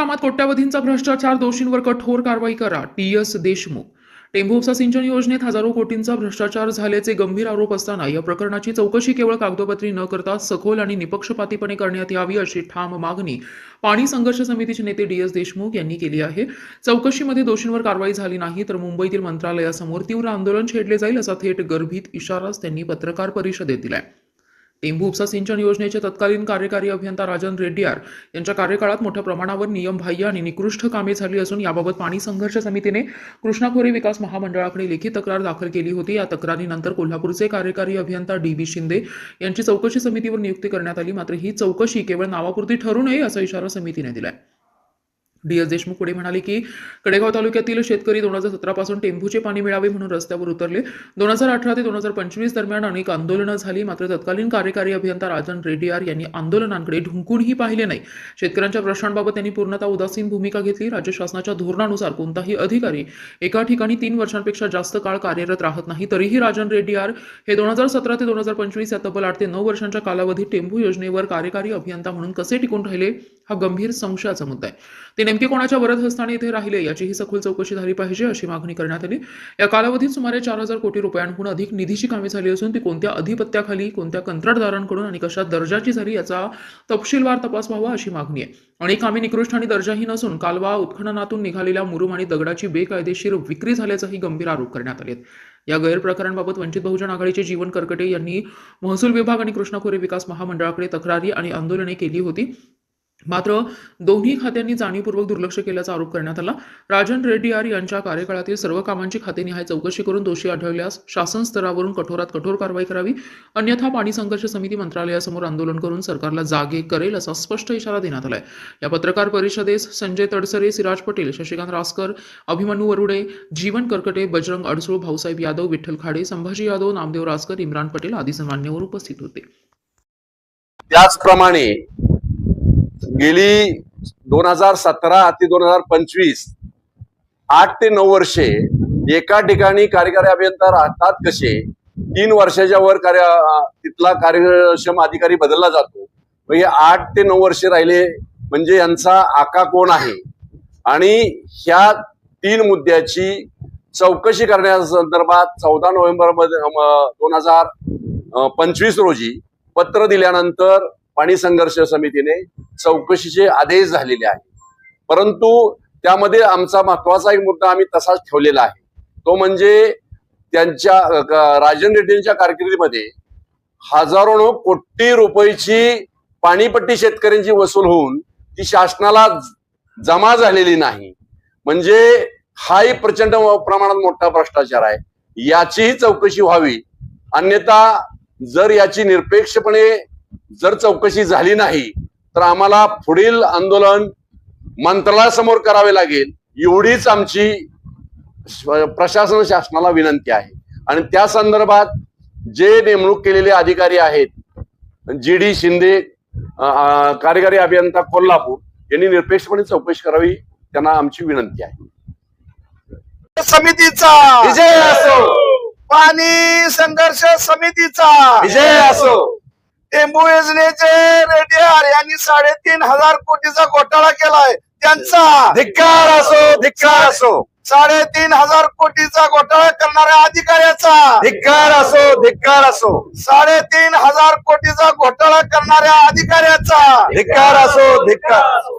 कामात कोट्यावधींचा भ्रष्टाचार दोषींवर कठोर कारवाई करा टी एस देशमुख. टेंभू सिंचन योजनेत हजारो कोटींचा भ्रष्टाचार झाल्याचे गंभीर आरोप असताना या प्रकरणाची चौकशी केवळ कागदोपत्री न करता सखोल आणि निपक्षपातीपणे करण्यात यावी अशी ठाम मागणी पाणी संघर्ष समितीचे नेते डी एस देशमुख यांनी केली आहे. चौकशीमध्ये दोषींवर कारवाई झाली नाही तर मुंबईतील मंत्रालयासमोर तीव्र आंदोलन छेडले जाईल असा थेट गर्भित इशाराच त्यांनी पत्रकार परिषदेत दिलाय. टेंभू उपसा सिंचन योजनेचे तत्कालीन कार्यकारी अभियंता राजन रेड्डीयार यांच्या कार्यकाळात मोठ्या प्रमाणावर नियमबाह्य आणि निकृष्ट कामे झाली असून याबाबत पाणी संघर्ष समितीने कृष्णाखोरी विकास महामंडळाकडे लेखी तक्रार दाखल केली होती. या तक्रारीनंतर कोल्हापूरचे कार्यकारी अभियंता डी बी शिंदे यांची चौकशी समितीवर नियुक्ती करण्यात आली. मात्र ही चौकशी केवळ नावापुरती ठरू नये असा इशारा समितीने दिलाय. डी एस देशमुख पुढे म्हणाले की कडेगाव तालुक्यातील शेतकरी दोन हजार सतरापासून टेंभूचे पाणी मिळावे म्हणून रस्त्यावर उतरले. दोन हजार अठरा ते दोन हजार पंचवीस दरम्यान अनेक आंदोलनं झाली. मात्र तत्कालीन कार्यकारी अभियंता राजन रेड्डीयार यांनी आंदोलनांकडे ढुंकूनही पाहिले नाही. शेतकऱ्यांच्या प्रश्नांबाबत त्यांनी पूर्णतः उदासीन भूमिका घेतली. राज्य शासनाच्या धोरणानुसार कोणताही अधिकारी एका ठिकाणी तीन वर्षांपेक्षा जास्त काळ कार्यरत राहत नाही. तरीही राजन रेड्डीयार हे दोन हजार सतरा ते दोन हजार पंचवीस या तब्बल आठ ते नऊ वर्षांच्या कालावधीत टेंभू योजनेवर कार्यकारी अभियंता म्हणून कसे टिकून राहिले हा गंभीर संशयाचा मुद्दा आहे. नेमके कोणाच्या वरदहस्ताने इथे राहिले याचीही सखोल चौकशी झाली पाहिजे अशी मागणी करण्यात आली. या कालावधीत सुमारे चार हजार कोटी रुपयांहून अधिक निधीची कामे झाली असून ती कोणत्या अधिपत्याखाली कोणत्या कंत्राटदारांकडून आणि कशा दर्जाची झाली याचा तपशीलवार तपास व्हावा अशी मागणी आहे. अनेक कामे निकृष्ट आणि दर्जाहीन असून कालवा उत्खननातून निघालेल्या मुरुम आणि दगडाची बेकायदेशीर विक्री झाल्याचाही गंभीर आरोप करण्यात आले आहेत. या गैरप्रकारांबाबत वंचित बहुजन आघाडीचे जीवन करकटे यांनी महसूल विभाग आणि कृष्णाखोरी विकास महामंडळाकडे तक्रारी आणि आंदोलने केली होती. मात्र दोन्ही खात्यांनी जाणीवपूर्वक दुर्लक्ष केल्याचा आरोप करण्यात आला. राजन रेड्डी आर यांच्या कार्यकाळातील सर्व कामांची खातेनिहाय चौकशी करून दोषी आढळल्यास शासन स्तरावरून कठोरात कठोर कारवाई करावी. अन्यथा पाणी संघर्ष समिती मंत्रालयासमोर आंदोलन करून सरकारला जागे करेल असा स्पष्ट इशारा देण्यात आलाय. या पत्रकार परिषदेस संजय तडसरे सिराज पटेल शशिकांत रासकर अभिमन्यू वरुडे जीवन करकटे बजरंग अडसूळ भाऊसाहेब यादव विठ्ठल खाडे संभाजी यादव नामदेव रासकर इम्रान पटेल आदी मान्यवर उपस्थित होते. त्याचप्रमाणे गेली दोन हजार सतरा ते दोन हजार पंचवीस आठ ते नऊ वर्षे एका ठिकाणी कार्यकारी अभियंता राहतात कसे? तीन वर्षाच्या वर कार्य तिथला कार्यक्षम अधिकारी बदलला जातो. हे आठ ते नऊ वर्षे राहिले म्हणजे यांचा आका कोण आहे? आणि ह्या तीन मुद्द्याची चौकशी करण्यासंदर्भात चौदा नोव्हेंबरमध्ये दोन हजार पंचवीस रोजी पत्र दिल्यानंतर पाणी संघर्ष समितीने चौकशीचे आदेश झालेले आहे परंतु त्यामध्ये आमचा महत्त्वाचा एक मुद्दा आम्ही तसाच ठेवलेला आहे. तो म्हणजे त्यांच्या राजन रेड्डींच्या कारकिर्दीमध्ये हजारो कोटी रुपयाची पाणीपट्टी शेतकऱ्यांची वसूल होऊन ती शासनाला जमा झालेली नाही. म्हणजे हाही प्रचंड प्रमाणात मोठा भ्रष्टाचार आहे. याचीही चौकशी व्हावी. अन्यथा जर याची निरपेक्षपणे जर चौकशी झाली नाही तर आम्हाला पुढील आंदोलन मंत्रालयासमोर करावे लागेल. एवढीच आमची प्रशासन शासनाला विनंती आहे. आणि त्या संदर्भात जे नेमणूक केलेले अधिकारी आहेत जी डी शिंदे कार्यकारी अभियंता कोल्हापूर यांनी निरपेक्षपणे चौकशी करावी त्यांना आमची विनंती आहे. समितीचा विजय असो! पाणी संघर्ष समितीचा विजय असो! टेंबू योजनेचे रेड्डीआर यांनी साडेतीन हजार कोटीचा घोटाळा केलाय. त्यांचा. धिक्कार असो धिक्कार असो. साडेतीन हजार कोटीचा घोटाळा करणाऱ्या अधिकाऱ्याचा. धिक्कार असो धिक्कार असो. साडेतीन हजार कोटीचा घोटाळा करणाऱ्या अधिकाऱ्याचा. धिक्कार असो धिक्कार.